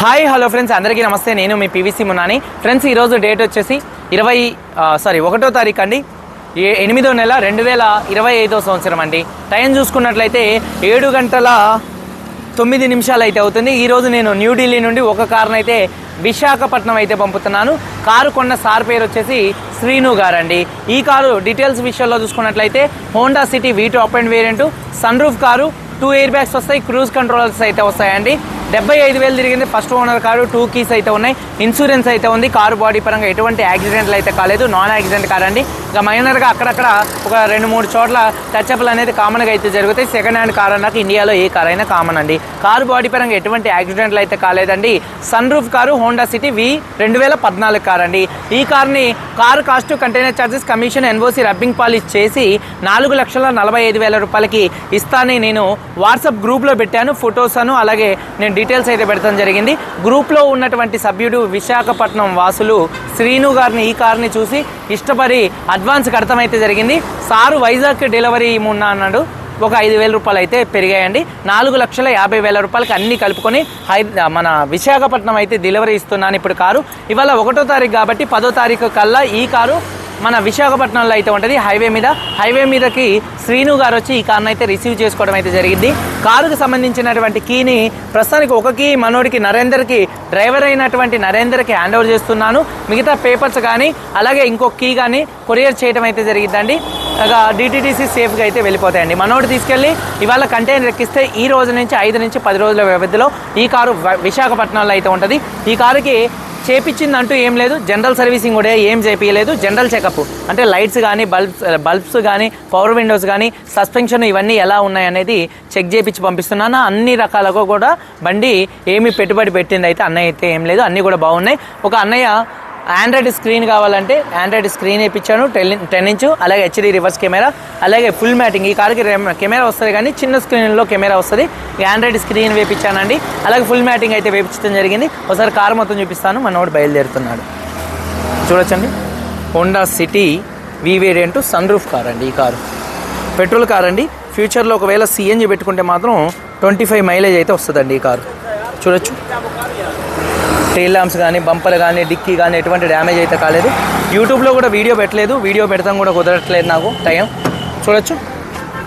Hi hello friends అందరికీ నమస్తే. నేను మీ పీవీసీ మునాని ఫ్రెండ్స్ ఈరోజు డేట్ వచ్చేసి ఇరవై సారీ ఒకటో తారీఖు అండి. ఏ ఎనిమిదో నెల రెండు వేల ఇరవై ఐదో సంవత్సరం అండి. టైం చూసుకున్నట్లయితే ఏడు గంటల తొమ్మిది నిమిషాలు అయితే అవుతుంది ఈరోజు నేను న్యూఢిల్లీ నుండి ఒక కారును అయితే విశాఖపట్నం అయితే పంపుతున్నాను. కారు కొన్న సార్ పేరు వచ్చేసి శ్రీను గారండి. ఈ కారు డీటెయిల్స్ విషయంలో చూసుకున్నట్లయితే Honda City V two and variant sunroof car two air bags వస్తాయి క్రూజ్ కంట్రోలర్స్ అయితే వస్తాయండి. డెబ్బై ఐదు వేలు తిరిగింది. First owner car two keys అయితే ఉన్నాయి. ఇన్సూరెన్స్ అయితే ఉంది. కారు బాడీ పరంగా ఎటువంటి యాక్సిడెంట్లు అయితే కాలేదు. నాన్ యాక్సిడెంట్ కార్ అండి ఇక మైనర్గా అక్కడక్కడ ఒక రెండు మూడు చోట్ల టచ్అప్లు అనేది కామన్గా అయితే జరుగుతాయి. సెకండ్ హ్యాండ్ కార్ అన్నాక ఇండియాలో ఏ కార్ అయినా కామన్ అండి. కారు బాడీ పరంగా ఎటువంటి యాక్సిడెంట్లు అయితే కాలేదండి. Sunroof car Honda City V రెండు వేల పద్నాలుగు కార్ అండి ఈ కార్ని car cost container charges commission NOC rubbing polish చేసి నాలుగు లక్షల నలభై ఐదు వేల రూపాయలకి ఇస్తానని నేను వాట్సాప్ గ్రూప్లో పెట్టాను. ఫొటోస్ అను అలాగే నేను డీటెయిల్స్ అయితే పెడతాం జరిగింది. గ్రూప్లో ఉన్నటువంటి సభ్యుడు విశాఖపట్నం వాసులు శ్రీను గారిని ఈ కార్ని చూసి ఇష్టపడి అడ్వాన్స్ కడతాం జరిగింది. సారు వైజాగ్ డెలివరీ మున్నా అన్నాడు. ఒక ఐదు వేల రూపాయలు అయితే పెరిగాయండి. నాలుగు లక్షల యాభై వేల రూపాయలకి అన్ని కలుపుకొని హై మన విశాఖపట్నం అయితే డెలివరీ ఇస్తున్నాను ఇప్పుడు కారు. ఇవాళ ఒకటో తారీఖు కాబట్టి పదో తారీఖు కల్లా ఈ కారు మన విశాఖపట్నంలో అయితే ఉంటుంది. హైవే మీద హైవే మీదకి శ్రీను గారు వచ్చి ఈ కార్ని అయితే రిసీవ్ చేసుకోవడం అయితే జరిగింది. కారుకు సంబంధించినటువంటి కీని ప్రస్తుతానికి ఒక కీ మనోడికి నరేందర్కి డ్రైవర్ అయినటువంటి నరేందర్కి హ్యాండ్ ఓవర్ చేస్తున్నాను. మిగతా పేపర్స్ కానీ అలాగే ఇంకొక కీ కానీ కొరియర్ చేయడం అయితే జరిగిందండి డిటీటీసీ సేఫ్గా అయితే వెళ్ళిపోతాయండి. మనోడు తీసుకెళ్ళి ఇవాళ కంటైనర్ ఎక్కిస్తే ఈ రోజు నుంచి ఐదు నుంచి పది రోజుల వ్యవధిలో ఈ కారు విశాఖపట్నంలో అయితే ఉంటుంది. ఈ కారుకి చేపించిందంటూ ఏం లేదు. జనరల్ సర్వీసింగ్ కూడా ఏం చేపించలేదు జనరల్ చెకప్ అంటే లైట్స్ కానీ బల్బ్స్ బల్బ్స్ కానీ పవర్ విండోస్ కానీ సస్పెన్షన్ ఇవన్నీ ఎలా ఉన్నాయి అనేది చెక్ చేపించి పంపిస్తున్నాను. అన్ని రకాలకు కూడా బండి ఏమి పెట్టుబడి పెట్టింది అయితే అన్నయ్య అయితే ఏం లేదు. అన్నీ కూడా బాగున్నాయి. ఒక అన్నయ్య ఆండ్రాయిడ్ స్క్రీన్ కావాలంటే ఆండ్రాయిడ్ స్క్రీన్ వేయించాను టెన్ టెన్ ఇంచు అలాగే హెచ్డి రివర్స్ కెమెరా అలాగే ఫుల్ మ్యాటింగ్ ఈ కార్కి కెమెరా వస్తుంది కానీ చిన్న స్క్రీన్లో కెమెరా వస్తుంది. ఈ ఆండ్రాయిడ్ స్క్రీన్ వేయించానండి. అలాగే ఫుల్ మ్యాటింగ్ అయితే వేయించడం జరిగింది. ఒకసారి కార్ మొత్తం చూపిస్తాను. మనోడు బయలుదేరుతున్నాడు. చూడొచ్చండి. Honda City V variant sunroof car అండి ఈ కారు. పెట్రోల్ కార్ అండి. ఫ్యూచర్లో ఒకవేళ సిఎన్జి పెట్టుకుంటే మాత్రం ట్వంటీ ఫైవ్ మైలేజ్ అయితే వస్తుందండి ఈ కారు. చూడొచ్చు. టైల్ ల్యాంప్స్ కానీ బంపర్ కానీ డిక్కీ కానీ ఎటువంటి డ్యామేజ్ అయితే కాలేదు. యూట్యూబ్లో కూడా వీడియో పెట్టలేదు. వీడియో పెడతాం కూడా కుదరట్లేదు నాకు టైం. చూడొచ్చు.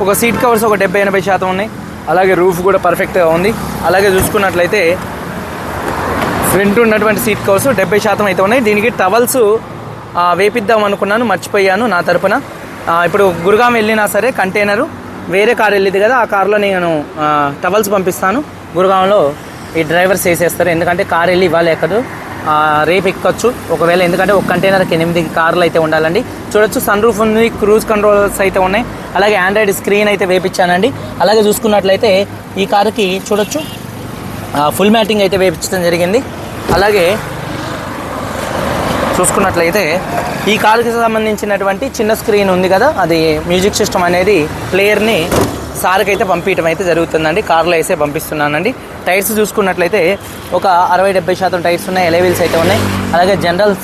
ఒక సీట్ కవర్స్ ఒక డెబ్బై ఎనభై శాతం ఉన్నాయి. అలాగే రూఫ్ కూడా పర్ఫెక్ట్గా ఉంది. అలాగే చూసుకున్నట్లయితే ఫ్రంట్ ఉన్నటువంటి సీట్ కవర్స్ డెబ్బై శాతం అయితే ఉన్నాయి. దీనికి టవల్స్ వేపిద్దాం అనుకున్నాను. మర్చిపోయాను నా తరపున. ఇప్పుడు గురుగాం వెళ్ళినా సరే కంటైనరు వేరే కార్ వెళ్ళింది కదా ఆ కారులో నేను టవల్స్ పంపిస్తాను. గురుగాంలో ఈ డ్రైవర్స్ వేసేస్తారు ఎందుకంటే కార్ వెళ్ళి ఇవ్వలేకదు ఎక్కదు. రేపు ఎక్కొచ్చు. ఒకవేళ ఎందుకంటే ఒక కంటైనర్కి ఎనిమిది కార్లు అయితే ఉండాలండి. చూడొచ్చు సన్ రూఫ్ ఉంది క్రూజ్ కంట్రోల్స్ అయితే ఉన్నాయి. అలాగే ఆండ్రాయిడ్ స్క్రీన్ అయితే వేపించానండి. అలాగే చూసుకున్నట్లయితే ఈ కారుకి చూడొచ్చు. ఫుల్ మ్యాటింగ్ అయితే వేపించడం జరిగింది. అలాగే చూసుకున్నట్లయితే ఈ కారుకి సంబంధించినటువంటి చిన్న స్క్రీన్ ఉంది కదా. అది మ్యూజిక్ సిస్టమ్ అనేది ప్లేయర్ని సార్కి అయితే పంపించడం అయితే జరుగుతుందండి. కార్లో వేసే పంపిస్తున్నానండి. టైర్స్ చూసుకున్నట్లయితే ఒక అరవై డెబ్బై శాతం టైర్స్ ఉన్నాయి. ఎలవీల్స్ అయితే ఉన్నాయి. అలాగే జనరల్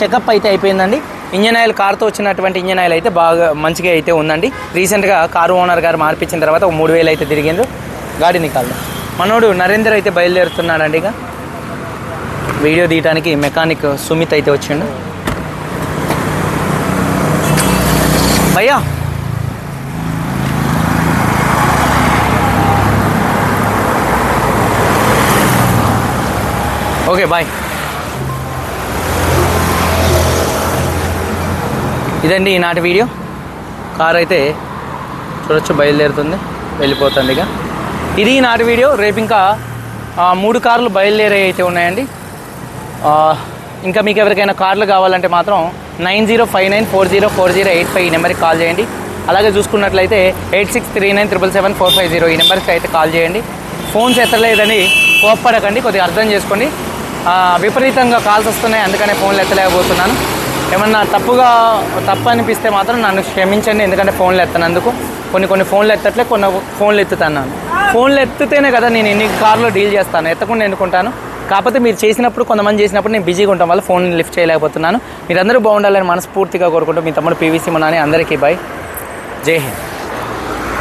చెకప్ అయితే అయిపోయిందండి. ఇంజన్ ఆయిల్ కార్తో వచ్చినటువంటి ఇంజన్ ఆయిల్ అయితే బాగా మంచిగా అయితే ఉందండి. రీసెంట్గా కారు ఓనర్ గారు మార్పించిన తర్వాత ఒక మూడు వేలు అయితే తిరిగిండ్రు. గాడిని కాళ్ళు మనోడు నరేందర్ అయితే బయలుదేరుతున్నాడండి ఇక. వీడియో తీయడానికి మెకానిక్ సుమిత్ అయితే వచ్చిండు. భయ్యా! ఓకే బాయ్ ఇదండి ఈనాటి వీడియో. కార్ అయితే చూడొచ్చు బయలుదేరుతుంది వెళ్ళిపోతుంది ఇక. ఇది ఈనాటి వీడియో రేపు ఇంకా మూడు కార్లు బయలుదేరే అయితే ఉన్నాయండి. ఇంకా మీకు ఎవరికైనా కార్లు కావాలంటే మాత్రం nine zero five nine four zero four zero eight five ఈ నెంబర్కి కాల్ చేయండి. అలాగే చూసుకున్నట్లయితే eight six three nine triple seven four five zero ఈ నెంబర్కి అయితే కాల్ చేయండి. ఫోన్స్ ఎత్తలేదని కోప్పడకండి కొద్దిగా అర్థం చేసుకోండి. విపరీతంగా కాల్స్ వస్తున్నాయి అందుకనే ఫోన్లు ఎత్తలేకపోతున్నాను. ఏమన్నా తప్పుగా తప్పు అనిపిస్తే మాత్రం నన్ను క్షమించండి ఎందుకంటే ఫోన్లు ఎత్తనందుకు. కొన్ని కొన్ని ఫోన్లు ఎత్తట్లే కొన్ని ఫోన్లు ఎత్తుతాను ఫోన్లు ఎత్తితేనే కదా నేను ఇన్ని కార్లో డీల్ చేస్తాను ఎత్తకుండా ఎన్నుకుంటాను. కాకపోతే మీరు చేసినప్పుడు కొంతమంది చేసినప్పుడు నేను బిజీగా ఉంటాం వల్ల ఫోన్ లిఫ్ట్ చేయలేకపోతున్నాను. మీరందరూ బాగుండాలని మనస్ఫూర్తిగా కోరుకుంటూ మీ తమ్ముడు పీవీసీ మనాని అందరికీ బాయ్ జై హింద్.